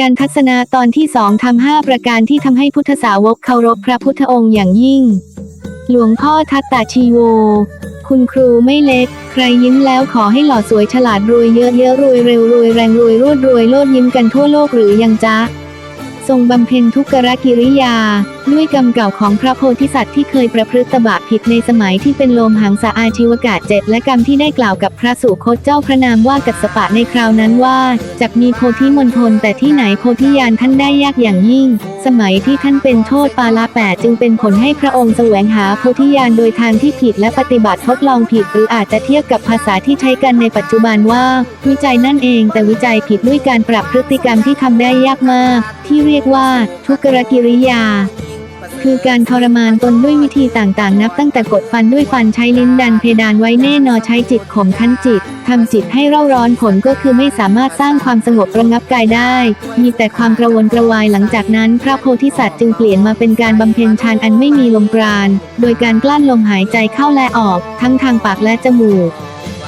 ยานทัศนาตอนที่สองทำห้าประการที่ทำให้พุทธสาวกเคารพพระพุทธองค์อย่างยิ่ง หลวงพ่อทัตตาชีโว คุณครูไม่เล็ก ใครยิ้มแล้วขอให้หล่อสวยฉลาดรวยเยอะเยอะรวยเร็วรวยแรงรวยรวดรวยโลดยิ้มกันทั่วโลกหรือยังจ๊ะ ทรงบำเพ็ญทุกขกิริยาด้วยกรรมเก่าของพระโพธิสัตว์ที่เคยประพฤติบาปผิดในสมัยที่เป็นโลมหังสาอาชีวกะเจ็ดและกรรมที่ได้กล่าวกับพระสุคตเจ้าพระนามว่ากัสปะในคราวนั้นว่าจากมีโพธิมณฑลแต่ที่ไหนโพธิญาณท่านได้ยากอย่างยิ่ง สมัยที่ท่านเป็นโทษปาลาแปดจึงเป็นผลให้พระองค์แสวงหาโพธิญาณโดยทางที่ผิดและปฏิบัติทดลองผิด หรืออาจจะเทียบกับภาษาที่ใช้กันในปัจจุบันว่า วิจัยนั่นเองแต่วิจัยผิดด้วยการปรับพฤติกรรมที่ทำได้ยากมาก ที่เรียกว่าทุกขกิริยา คือการทรมานตนด้วยวิธีต่างๆ นับตั้งแต่กดฟันด้วยฟันใช้ลิ้นดันเพดานไว้แน่นอใช้จิตข่มคั้นจิตทำจิตให้เร่าร้อนผลก็คือไม่สามารถสร้างความสงบระงับกายได้ มีแต่ความกระวนกระวายหลังจากนั้น พระโพธิสัตว์จึงเปลี่ยนมาเป็นการบำเพ็ญฌานอันไม่มีลมปราณ โดยการกลั้นลมหายใจเข้าและออก ทั้งทางปากและจมูก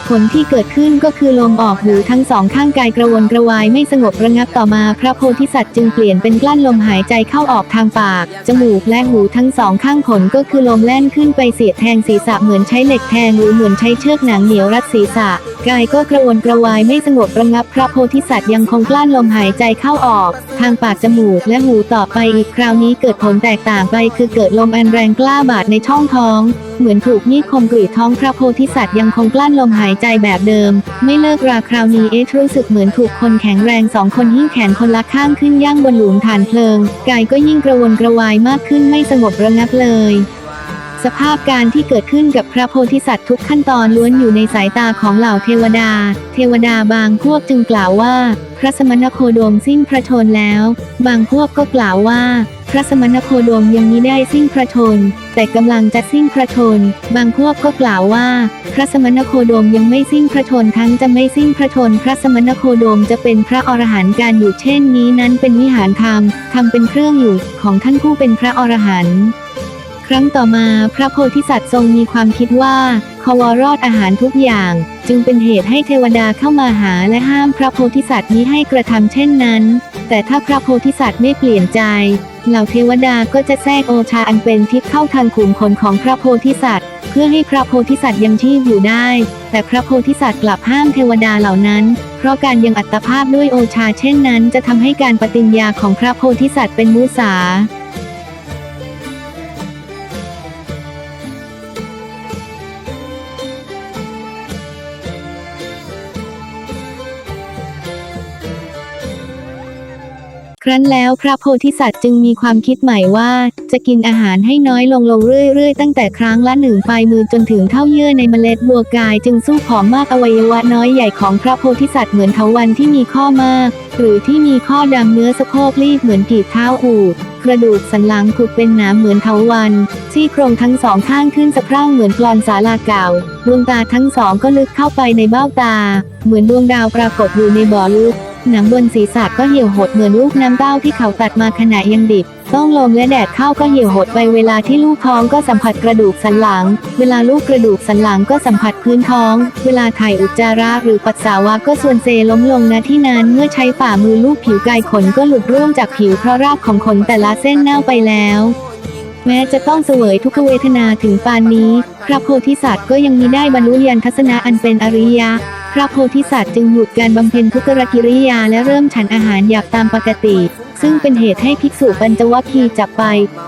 ผลที่เกิดขึ้นก็คือลมออกหูทั้งสองข้างกายกระวนกระวายไม่สงบระงับต่อมาพระโพธิสัตว์จึงเปลี่ยนเป็นกลั้นลมหายใจเข้าออกทางปาก จมูกและหูทั้งสองข้างผลก็คือลมแล่นขึ้นไปเสียดแทงศีรษะเหมือนใช้เหล็กแทงหรือเหมือนใช้เชือกหนังเหนียวรัดศีรษะ กายก็กระวนกระวายไม่สงบระงับพระโพธิสัตว์ยังคงกลั้นลมหายใจเข้าออก ทางปากจมูกและหูต่อไปอีกคราวนี้เกิดผลแตกต่างไปคือเกิดลมอันแรงกล้าบาดในช่องท้อง เหมือนถูกมีดคมกรีดท้องพระโพธิสัตว์ยังคงกลั้นลมหายใจแบบเดิม ไม่เลิกราคราวนี้เอะรู้สึกเหมือนถูกคนแข็งแรงสองคนยิ่งแขนคนละข้างขึ้นย่างบนหลุมฐานเพลิง กายก็ยิ่งกระวนกระวายมากขึ้นไม่สงบระงับเลยสภาพการที่เกิดขึ้นกับพระโพธิสัตว์ทุกขั้นตอนล้วนอยู่ในสายตาของเหล่าเทวดา เทวดาบางพวกจึงกล่าวว่า พระสมณโคดมสิ้นพระชนแล้ว บางพวกก็กล่าวว่า ระสมณโคดมยังมิได้สิ้นพระชน แต่กำลังจะสิ้นพระชน บางพวกก็กล่าวว่า พระสมณโคดมยังไม่สิ้นพระชนทั้งจะไม่สิ้นพระชน พระสมณโคดมจะเป็นพระอรหันต์การอยู่เช่นนี้นั้นเป็นวิหารธรรมทำเป็นเครื่องอยู่ของท่านผู้เป็นพระอรหันต์ครั้งต่อมาพระโพธิสัตว์ทรงมีความคิดว่าขวรอดอาหารทุกอย่าง จึงเป็นเหตุให้เทวดาเข้ามาหาและห้ามพระโพธิสัตว์นี้ให้กระทำเช่นนั้น แต่ถ้าพระโพธิสัตว์ไม่เปลี่ยนใจ เหล่าเทวดาก็จะแทรกโอชาอันเป็นทิพย์เข้าทางขุมขนของพระโพธิสัตว์ เพื่อให้พระโพธิสัตว์ยังชีพอยู่ได้ แต่พระโพธิสัตว์กลับห้ามเทวดาเหล่านั้น เพราะการยังอัตภาพด้วยโอชาเช่นนั้น จะทำให้การปฏิญญาของพระโพธิสัตว์เป็นมุสา ครั้นแล้วพระโพธิสัตว์จึงมีความคิดใหม่ว่า จะกินอาหารให้น้อยลงลงเรื่อย ๆ ตั้งแต่ครั้งละหนึ่งปลายมือจนถึงเท่าเยื่อในเมล็ดบัวกาย จึงสู้ผอมมากอวัยวะน้อยใหญ่ของพระโพธิสัตว์เหมือนเถาวันที่มีข้อมาก หรือที่มีข้อดำเนื้อสะโพกรีบเหมือนกีบเท้าอูดกระดูกสันหลังผุดเป็นหนามเหมือนเถาวันซี่โครงทั้งสองข้างขึ้นสะพรั่งเหมือนกลอนสาลาเก่าดวงตาทั้งสองก็ลึกเข้าไปในเบ้าตา เหมือนดวงดาวปรากฏอยู่ในบ่อลึก หนังบนศีรษะก็เหี่ยวหดเหมือนลูกน้ำเต้าที่เขาตัดมาขณะยังดิบ ต้องลมและแดดเข้าก็เหี่ยวหดไปเวลาที่ลูกท้องก็สัมผัสกระดูกสันหลัง เวลาลูกกระดูกสันหลังก็สัมผัสพื้นท้อง เวลาถ่ายอุจจาระหรือปัสสาวะก็ส่วนเซล้มลงณที่นั้นเมื่อใช้ฝ่ามือลูกผิวกายขนก็หลุดร่วงจากผิวเพราะรากของขนแต่ละเส้นเน่าไปแล้วแม้จะต้องเสวยทุกเวทนาถึงปานนี้ พระโพธิสัตว์ก็ยังมีได้บรรลุญาณทัศนะอันเป็นอริยะ พระโพธิสัตว์จึงหยุดการบำเพ็ญทุกขกิริยาและเริ่มฉันอาหารหยาบตามปกติ ซึ่งเป็นเหตุให้ภิกษุปัญจวัคคีย์จับไป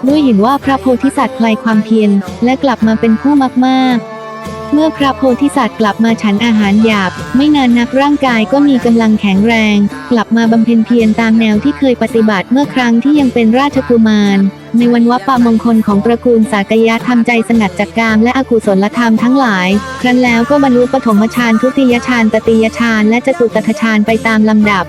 ด้วยเห็นว่าพระโพธิสัตว์คลายความเพียรและกลับมาเป็นผู้มากๆเมื่อพระโพธิสัตว์กลับมาฉันอาหารหยาบ ไม่นานนักร่างกายก็มีกำลังแข็งแรง กลับมาบำเพ็ญเพียรตามแนวที่เคยปฏิบัติเมื่อครั้งที่ยังเป็นราชกุมาร ในวันวัปปามงคลของตระกูลสากยะทำใจสงัดจากกามและอกุศลธรรมทั้งหลาย ครั้นแล้วก็บรรลุปฐมฌานทุติยฌานตติยฌานและจตุตถฌานไปตามลำดับ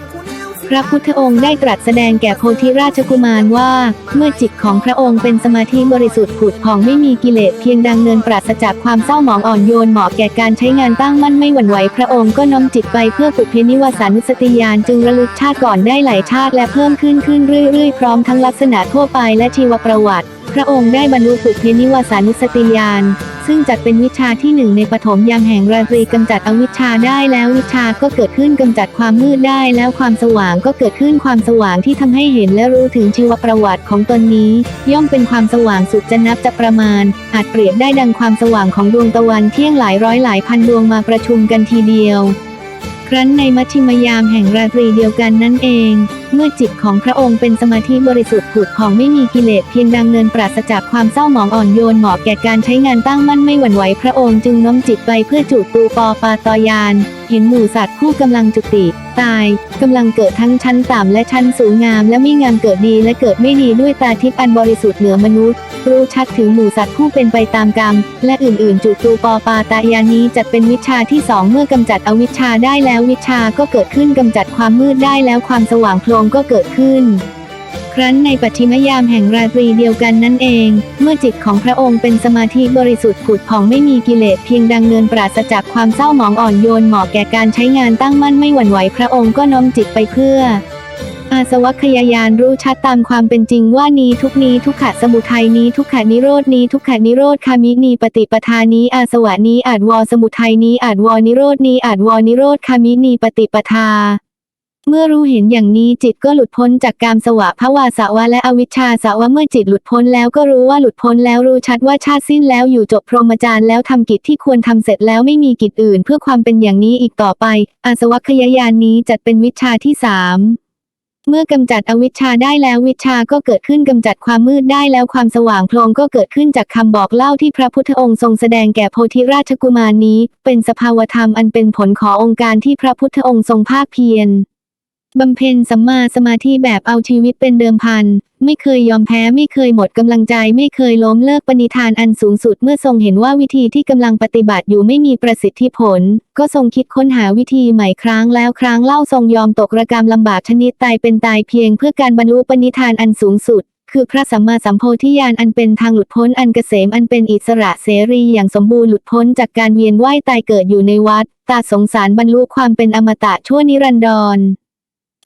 พระพุทธองค์ได้ตรัสแสดงแก่โพธิราชกุมารว่า เมื่อจิตของพระองค์เป็นสมาธิบริสุทธิ์ผุดผ่องไม่มีกิเลสเพียงดังเนินปราศจากความเศร้าหมองอ่อนโยนเหมาะแก่การใช้งานตั้งมั่นไม่หวั่นไหวพระองค์ก็น้อมจิตไปเพื่อปุเพนิวาสานุสติญาณจึงระลึกชาติก่อนได้หลายชาติและเพิ่มขึ้นขึ้นเรื่อยๆพร้อมทั้งลักษณะทั่วไปและชีวประวัติ พระองค์ได้บรรลุปุเพนิวาสานุสติญาณ ซึ่งจัดเป็นวิชาที่หนึ่งในปฐมยามแห่งราตรีกำจัดอวิชชาได้แล้ววิชาก็เกิดขึ้นกำจัดความมืดได้แล้วความสว่างก็เกิดขึ้นความสว่างที่ทำให้เห็นและรู้ถึงชีวประวัติของตนนี้ ย่อมเป็นความสว่างสุดจะนับจะประมาณ อาจเปรียบได้ดังความสว่างของดวงตะวันเที่ยงหลายร้อยหลายพันดวงมาประชุมกันทีเดียว ครั้นในมัชชิมยามแห่งราตรีเดียวกันนั่นเองเมื่อจิตของพระองค์เป็นสมาธิบริสุทธิ์ผุดผ่องไม่มีกิเลสเพียงดังเนินปราศจากความเศร้าหมองอ่อนโยนเหมาะแก่การใช้งานตั้งมั่นไม่หวั่นไหวพระองค์จึงน้อมจิตไปเพื่อจูตูปอปาตอยาน เห็นหมู่สัตว์ผู้กำลังจุติ ตายกำลังเกิดทั้งชั้นต่ำและชั้นสูงงามและไม่งามเกิดดีและเกิดไม่ดีด้วยตาทิพย์อันบริสุทธิ์เหนือมนุษย์ รู้ชัดถึงหมู่สัตว์ผู้เป็นไปตามกรรม และอื่นๆจุตูปอปาตายานี้จัดเป็นวิชาที่สองเมื่อกำจัดอวิชชาได้แล้ววิชาก็เกิดขึ้นกำจัดความมืดได้แล้วความสว่างโพลงก็เกิดขึ้น ครั้นในปัจฉิมยามแห่งราตรีเดียวกันนั่นเอง เมื่อจิตของพระองค์เป็นสมาธิบริสุทธิ์ผุดผ่องไม่มีกิเลสเพียงดังเนินปราศจากความเศร้าหมองอ่อนโยนเหมาะแก่การใช้งานตั้งมั่นไม่หวั่นไหวพระองค์ก็น้อมจิตไปเพื่ออาสวัคยายานรู้ชัดตามความเป็นจริงว่านี้ทุกนี้ทุกขะสมุทัยนี้ทุกขานิโรดนี้ทุกขานิโรธคามินีปฏิปทานี้อาสวะนี้อาจวอสมุทัยนี้อาจวอนิโรดนี้อาจวอนิโรธคามินีปฏิปทา เมื่อรู้เห็นอย่างนี้จิตก็หลุดพ้นจากกามสวะภวาสวะและอวิชชาสวะเมื่อจิตหลุดพ้นแล้วก็รู้ว่าหลุดพ้นแล้วรู้ชัดว่าชาติสิ้นแล้วอยู่จบพรหมจารย์แล้วทำกิจที่ควรทำเสร็จแล้วไม่มีกิจอื่น เพื่อความเป็นอย่างนี้อีกต่อไป อาสวัคยายานนี้จัดเป็นวิชาที่สามเมื่อกำจัดอวิชชาได้แล้ววิชาก็เกิดขึ้นกำจัดความมืดได้แล้วความสว่างโพลงก็เกิดขึ้นจากคำบอกเล่าที่พระพุทธองค์ทรงแสดงแก่โพธิราชกุมารนี้ เป็นสภาวธรรมอันเป็นผลขององค์การที่พระพุทธองค์ทรงภาคเพียร บำเพ็ญสัมมาสมาธิแบบเอาชีวิตเป็นเดิมพัน ไม่เคยยอมแพ้ไม่เคยหมดกำลังใจ ไม่เคยล้มเลิกปณิธานอันสูงสุดเมื่อทรงเห็นว่าวิธีที่กำลังปฏิบัติอยู่ไม่มีประสิทธิผล ก็ทรงคิดค้นหาวิธีใหม่ครั้งแล้วครั้งเล่าทรงยอมตกระกรรมลำบากชนิดตายเป็นตายเพียงเพื่อการบรรลุปณิธานอันสูงสุดคือพระสัมมาสัมโพธิญาณอันเป็นทางหลุดพ้นอันเกษมอันเป็นอิสระเสรีอย่างสมบูรณ์หลุดพ้นจากการเวียนว่ายตายเกิดอยู่ในวัฏตาสงสารบรรลุความเป็นอมตะชั่วนิรันดร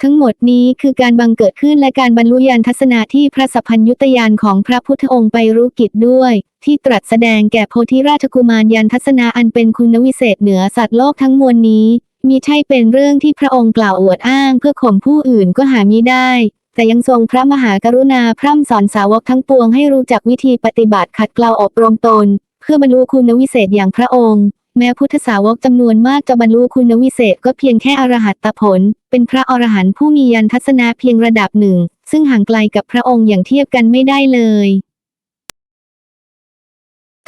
ทั้งหมดนี้คือการบังเกิดขึ้นและการบรรลุญาณทัศนะที่พระสัพพัญยุตยานของพระพุทธองค์ไปรู้กิจด้วย ที่ตรัสแสดงแก่โพธิราชกุมารยานทัศนะอันเป็นคุณวิเศษเหนือสัตว์โลกทั้งมวลนี้ มีใช่เป็นเรื่องที่พระองค์กล่าวอวดอ้างเพื่อข่มผู้อื่นก็หามิได้แต่ยังทรงพระมหากรุณาพร่ำสอนสาวกทั้งปวงให้รู้จักวิธีปฏิบัติขัดเกลาอบรมตน เพื่อบรรลุคุณวิเศษอย่างพระองค์ แม้พุทธสาวกจำนวนมากจะบรรลุคุณวิเศษก็เพียงแค่อรหัตตผล เป็นพระอรหันต์ผู้มียันทัศนะเพียงระดับหนึ่ง ซึ่งห่างไกลกับพระองค์อย่างเทียบกันไม่ได้เลย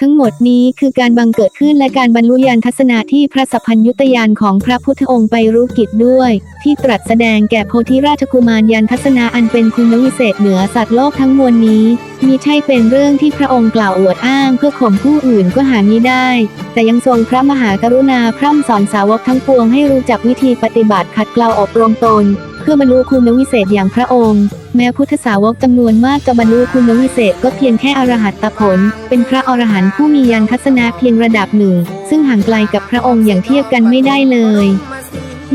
ทั้งหมดนี้คือการบังเกิดขึ้นและการบรรลุญาณทัศนะที่พระสัพพัญยุตยานของพระพุทธองค์ไปรู้กิจด้วย ที่ตรัสแสดงแก่โพธิราชกุมารยานทัศนะอันเป็นคุณวิเศษเหนือสัตว์โลกทั้งมวลนี้มีใช่เป็นเรื่องที่พระองค์กล่าวอวดอ้างเพื่อข่มผู้อื่นก็หามิได้ แต่ยังทรงพระมหากรุณาพร่ำสอนสาวกทั้งปวงให้รู้จักวิธีปฏิบัติขัดเกลาอบรมตน เพื่อบรรลุคุณวิเศษอย่างพระองค์ แม้พุทธสาวกจำนวนมากจะบรรลุคุณวิเศษก็เพียงแค่อรหัตตผล เป็นพระอรหันต์ผู้มียันทัศนะเพียงระดับหนึ่ง ซึ่งห่างไกลกับพระองค์อย่างเทียบกันไม่ได้เลย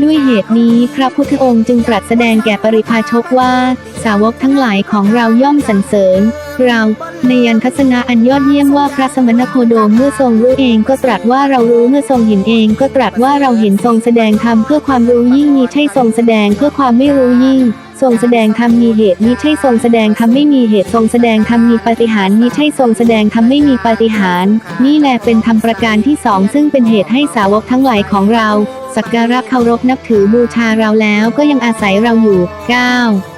ด้วยเหตุนี้พระพุทธองค์จึงตรัสแสดงแก่ปริพาชกว่า สาวกทั้งหลายของเราย่อมสรรเสริญ เรา ในยันทัศนะอันยอดเยี่ยมว่าพระสมณโคดมเมื่อทรงรู้เองก็ตรัสว่าเรารู้เมื่อทรงเห็นเองก็ตรัสว่าเราเห็นทรงแสดงธรรมเพื่อความรู้ยิ่งมีใช่ทรงแสดงเพื่อความไม่รู้ยิ่งทรงแสดงธรรมมีเหตุมีใช่ทรงแสดงธรรมไม่มีเหตุทรงแสดงธรรมมีปฏิหารมีใช่ทรงแสดงธรรมไม่มีปฏิหารนี่แหละเป็นธรรมประการที่สองซึ่งเป็นเหตุให้สาวกทั้งหลายของเรา สักการะเคารพนับถือบูชาเราแล้วก็ยังอาศัยเราอยู่ 9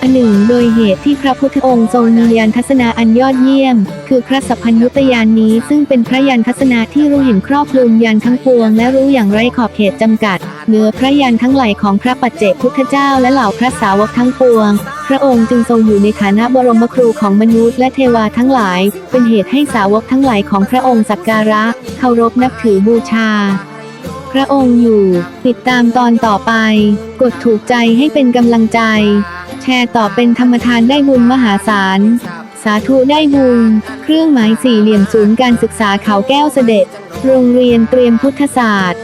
อันหนึ่งโดยเหตุที่พระพุทธองค์ทรงมียานทัศนาอันยอดเยี่ยม คือพระสัพพัญยุตยานนี้ซึ่งเป็นพระยานทัศนาที่รู้เห็นครอบคลุมยานทั้งปวงและรู้อย่างไร้ขอบเขตจำกัดเหนือพระยานทั้งหลายของพระปัจเจกพุทธเจ้าและเหล่าพระสาวกทั้งปวง พระองค์จึงทรงอยู่ในฐานะบรมครูของมนุษย์และเทวาทั้งหลาย เป็นเหตุให้สาวกทั้งหลายของพระองค์สักการะเคารพนับถือบูชาพระองค์อยู่ ติดตามตอนต่อไป กดถูกใจให้เป็นกำลังใจ แชร์ต่อเป็นธรรมทานได้บุญมหาศาล สาธุได้บุญ เครื่องหมายสี่เหลี่ยมศูนย์การศึกษาเขาแก้วเสด็จ โรงเรียนเตรียมพุทธศาสตร์